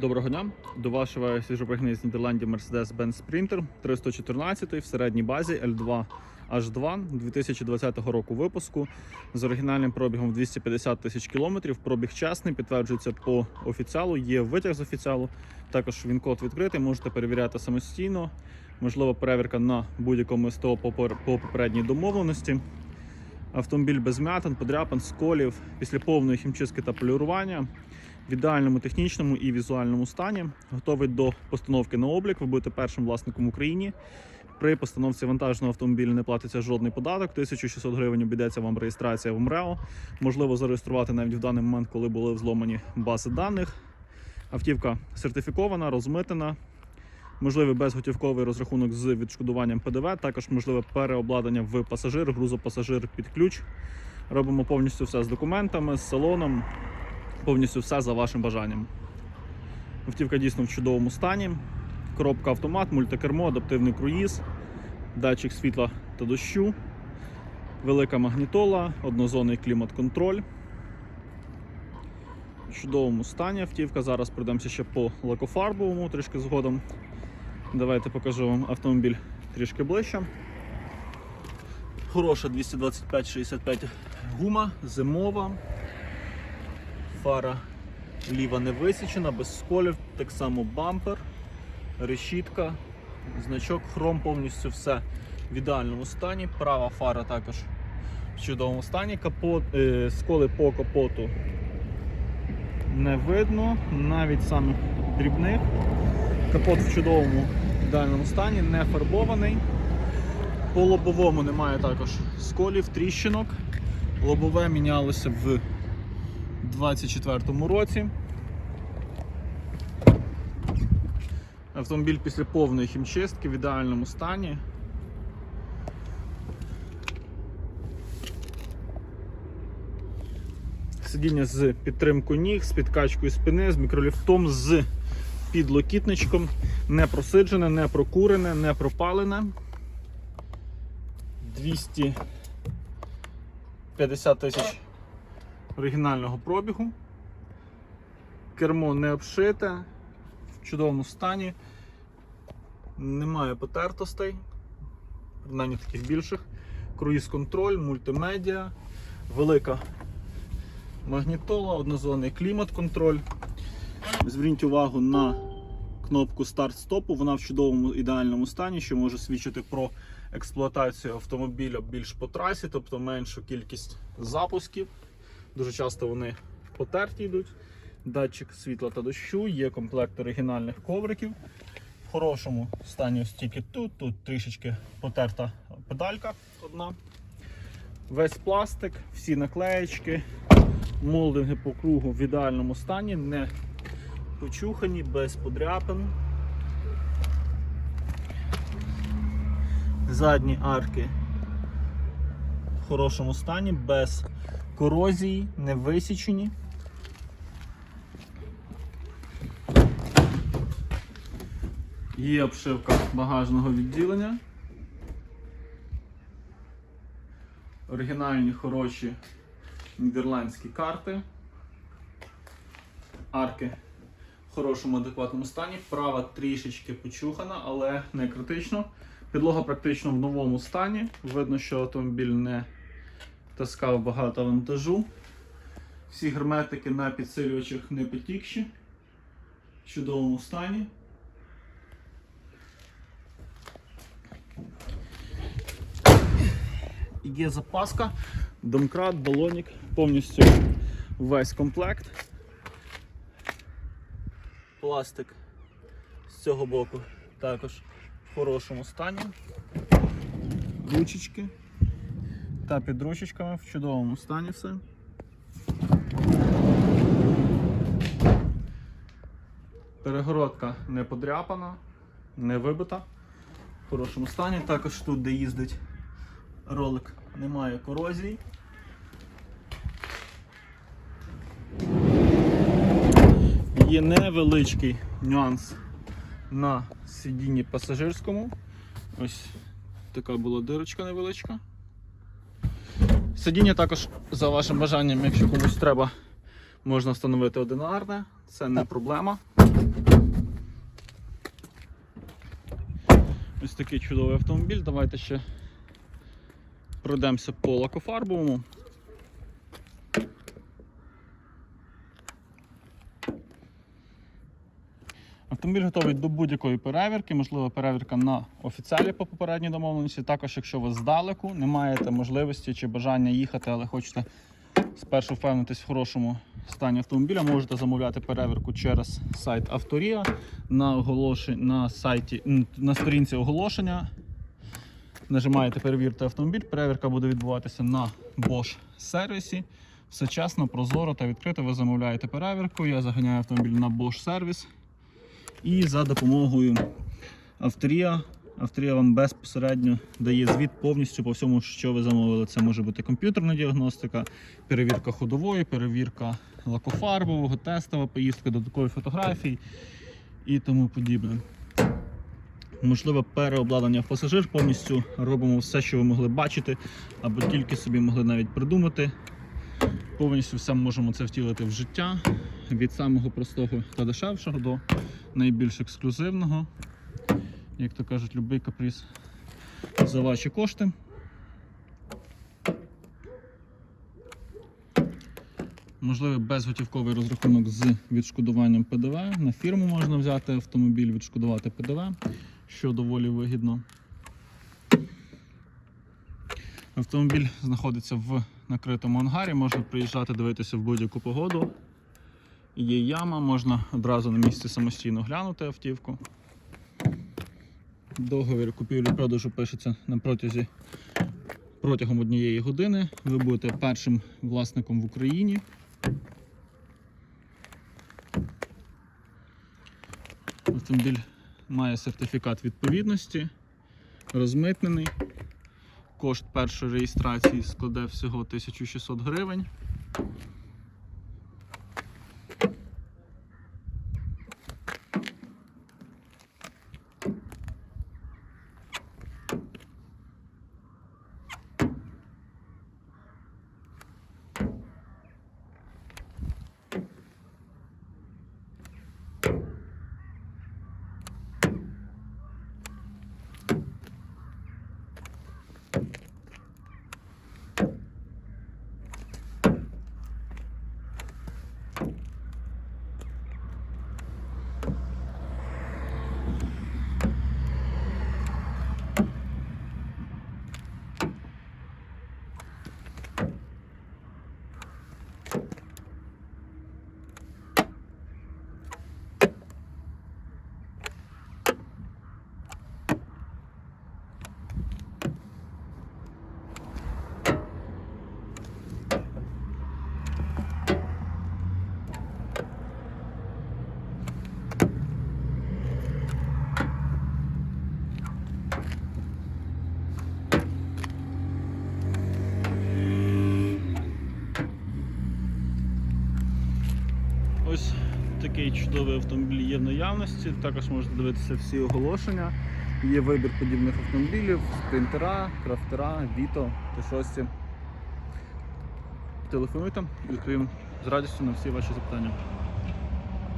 Доброго дня. До вашого свіжопригнаний з Нідерландів Mercedes-Benz Sprinter 314 в середній базі L2 H2 2020 року випуску з оригінальним пробігом в 250 тисяч кілометрів. Пробіг чесний, підтверджується по офіціалу. Є витяг з офіціалу. Також він код відкритий, можете перевіряти самостійно. Можливо, перевірка на будь-якому СТО по пер- по попередній домовленості. Автомобіль без м'ятин, подряпин, сколів після повної хімчистки та полірування в ідеальному технічному і візуальному стані. Готовий до постановки на облік. Ви будете першим власником в Україні. При постановці вантажного автомобіля не платиться жодний податок. 1600 гривень обійдеться вам реєстрація в МРЕО. Можливо зареєструвати навіть в даний момент, коли були взломані бази даних. Автівка сертифікована, розмитена. Можливий безготівковий розрахунок з відшкодуванням ПДВ, також можливе переобладнання в пасажир, грузопасажир під ключ. Робимо повністю все з документами, з салоном, повністю все за вашим бажанням. Автівка дійсно в чудовому стані. Коробка автомат, мультикермо, адаптивний круїз, датчик світла та дощу, велика магнітола, однозонний клімат-контроль. В чудовому стані автівка. Зараз пройдемося ще по лакофарбовому трішки згодом. Давайте покажу вам автомобіль трішки ближче. Хороша 225-65 гума, зимова. Фара ліва не висічена, без сколів, так само бампер, решітка, значок, хром повністю все в ідеальному стані. Права фара також в чудовому стані. Капот, е, сколи по капоту не видно, навіть самих дрібних. Капот в чудовому ідеальному стані, не фарбований. По лобовому немає також сколів, тріщинок. Лобове мінялося в 2024 році. Автомобіль після повної хімчистки в ідеальному стані. Сидіння з підтримкою ніг, з підкачкою спини, з мікроліфтом, з підлокітничком. Не просиджене, не прокурене, не пропалене. 250 тисяч оригінального пробігу. Кермо не обшите, в чудовому стані. Немає потертостей, принаймні таких більших. Круїз-контроль, мультимедіа, велика магнітола, однозонний клімат-контроль. Зверніть увагу на кнопку старт-стопу, вона в чудовому ідеальному стані, що може свідчити про експлуатацію автомобіля більш по трасі, тобто меншу кількість запусків. Дуже часто вони потерті йдуть. Датчик світла та дощу, є комплект оригінальних ковриків. В хорошому стані ось тільки тут, тут трішечки потерта педалька одна. Весь пластик, всі наклеєчки, молдинги по кругу в ідеальному стані, не почухані, без подряпин. Задні арки в хорошому стані, без корозії, не висічені. Є обшивка багажного відділення. Оригінальні хороші нідерландські карти. Арки в хорошому адекватному стані. Права трішечки почухана, але не критично. Підлога практично в новому стані. Видно, що автомобіль не таскав багато вантажу. Всі герметики на підсилювачах не потікші. В чудовому стані. Є запаска, домкрат, балонік, повністю весь комплект. Пластик з цього боку також в хорошому стані. Ручечки та під ручечками в чудовому стані все. Перегородка не подряпана, не вибита, в хорошому стані. Також тут, де їздить ролик, немає корозії. Є невеличкий нюанс на сидінні пасажирському. Ось така була дирочка невеличка. Сидіння також за вашим бажанням, якщо комусь треба, можна встановити одинарне, це не проблема. Ось такий чудовий автомобіль. Давайте ще пройдемося по лакофарбовому. Автомобіль готовий до будь-якої перевірки, можливо, перевірка на офіціалі по попередній домовленості. Також, якщо ви здалеку не маєте можливості чи бажання їхати, але хочете спершу впевнитись в хорошому стані автомобіля, можете замовляти перевірку через сайт Авторія на оголошень... на сайті на сторінці оголошення. Нажимаєте перевірте автомобіль. Перевірка буде відбуватися на Bosch сервісі. Все чесно, прозоро та відкрито. Ви замовляєте перевірку. Я заганяю автомобіль на Bosch сервіс. І за допомогою Авторія. Авторія вам безпосередньо дає звіт повністю по всьому, що ви замовили. Це може бути комп'ютерна діагностика, перевірка ходової, перевірка лакофарбового, тестова поїздка, додаткові фотографії і тому подібне. Можливе переобладнання в пасажир повністю робимо все, що ви могли бачити, або тільки собі могли навіть придумати. Повністю все можемо це втілити в життя від самого простого та дешевшого до найбільш ексклюзивного. Як то кажуть, каприз за ваші кошти. Можливий безготівковий розрахунок з відшкодуванням ПДВ. На фірму можна взяти автомобіль, відшкодувати ПДВ, що доволі вигідно. Автомобіль знаходиться в накритому ангарі, можна приїжджати дивитися в будь-яку погоду. Є яма, можна одразу на місці самостійно глянути автівку. Договір купівлі-продажу пишеться на протязі протягом однієї години. Ви будете першим власником в Україні. Автомобіль має сертифікат відповідності, розмитнений. Кошт першої реєстрації складе всього 1600 гривень. Такий чудовий автомобіль є в наявності. Також можете дивитися всі оголошення. Є вибір подібних автомобілів, спринтера, крафтера, Віто, Т6. Телефонуйте, відповім з радістю на всі ваші запитання.